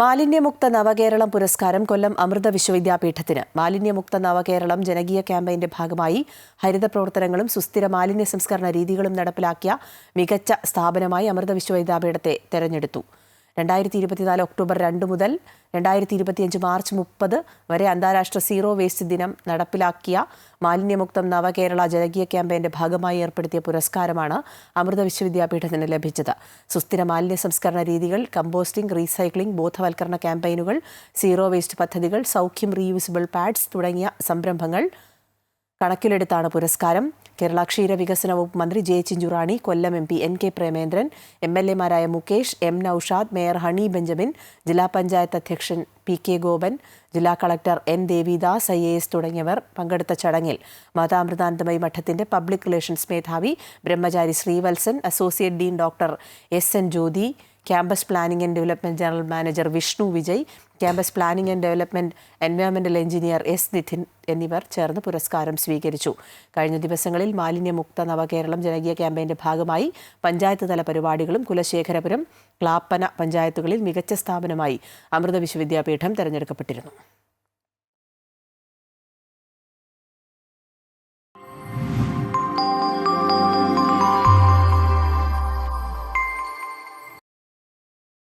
മാലിന്യമുക്ത നവകേരളം പുരസ്കാരം കൊല്ലം അമൃത വിശ്വവിദ്യാപീഠത്തിന്. മാലിന്യമുക്ത നവകേരളം ജനകീയ ക്യാമ്പയിന്റെ ഭാഗമായി ഹരിത പ്രവർത്തനങ്ങളും സുസ്ഥിര മാലിന്യ സംസ്കരണ രീതികളും നടപ്പിലാക്കിയ മികച്ച സ്ഥാപനമായി അമൃത വിശ്വവിദ്യാപീഠത്തെ തെരഞ്ഞെടുത്തു. രണ്ടായിരത്തി ഇരുപത്തിനാല് ഒക്ടോബർ രണ്ട് മുതൽ രണ്ടായിരത്തി ഇരുപത്തിയഞ്ച് മാർച്ച് മുപ്പത് വരെ അന്താരാഷ്ട്ര സീറോ വേസ്റ്റ് ദിനം നടപ്പിലാക്കിയ മാലിന്യമുക്തം നവകേരള ജനകീയ ക്യാമ്പയിന്റെ ഭാഗമായി ഏർപ്പെടുത്തിയ പുരസ്കാരമാണ് അമൃത വിശ്വവിദ്യാപീഠത്തിന് ലഭിച്ചത്. സുസ്ഥിര മാലിന്യ സംസ്കരണ രീതികൾ കമ്പോസ്റ്റിംഗ് റീസൈക്ലിംഗ് ബോധവൽക്കരണ ക്യാമ്പയിനുകൾ സീറോ വേസ്റ്റ് പദ്ധതികൾ സൗഖ്യം റീയൂസിബിൾ പാഡ്സ് തുടങ്ങിയ സംരംഭങ്ങൾ കണക്കിലെടുത്താണ് പുരസ്കാരം. കേരള ക്ഷീരവികസന വകുപ്പ് മന്ത്രി J Chinchurani Kollam M P N K Premendran M L എമാരായ Mukesh M Naushad mayor honey Benjamin ജില്ലാ പഞ്ചായത്ത് അധ്യക്ഷൻ പി കെ ഗോപൻ ജില്ലാ collector N Devidas I A S തുടങ്ങിയവർ പങ്കെടുത്ത ചടങ്ങിൽ. മാതാമൃതാനന്ദമയി മഠത്തിന്റെ പബ്ലിക് റിലേഷൻസ് മേധാവി Brahmachari Sreevalsan associate dean doctor S N Jyothi campus planning and development general manager Vishnu Vijay campus planning and development എൻവയോൺമെന്റൽ engineer S Nidhin എന്നിവർ ചേർന്ന് പുരസ്കാരം സ്വീകരിച്ചു. കഴിഞ്ഞ ദിവസങ്ങളിൽ മാലിന്യമുക്ത നവകേരളം ജനകീയ ക്യാമ്പയിന്റെ ഭാഗമായി പഞ്ചായത്ത് തല പരിപാടികളും കുലശേഖരപുരം ക്ലാപ്പന പഞ്ചായത്തുകളിൽ മികച്ച സ്ഥാപനമായി അമൃത വിശ്വവിദ്യാപീഠം തെരഞ്ഞെടുക്കപ്പെട്ടിരുന്നു.